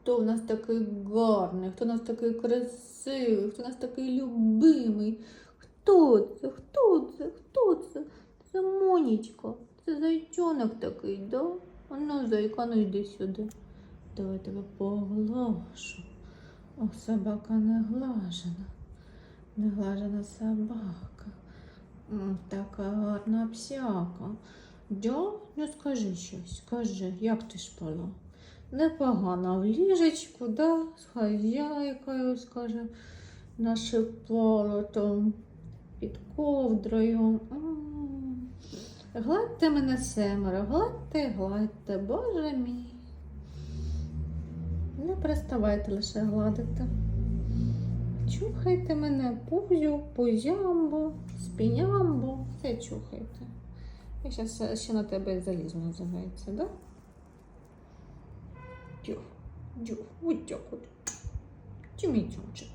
хто в нас такий гарний, хто в нас такий красивий, хто в нас такий любимий. Хто це? Хто це? Хто це? Це Монічка. Це зайчонок такий, да? Ну, зайка, ну йди сюди. Давай тебе поглашу. О, собака не глажена. Не собака. Така гарна псяка. Да? Ну скажи щось, скажи, як ти спала? Непогано в ліжечку, да? з хазяйкою, скаже, нашипала там під ковдрою. М. Гладьте мене семеро, гладьте, гладьте, боже мій. Не переставайте лише гладити. Чухайте мене пузю, пузямбо, спінямбо, все чухайте. Я зараз ще на тебе залізу називається, да? Дюх, дюх, вот так от. Тімітюнчик.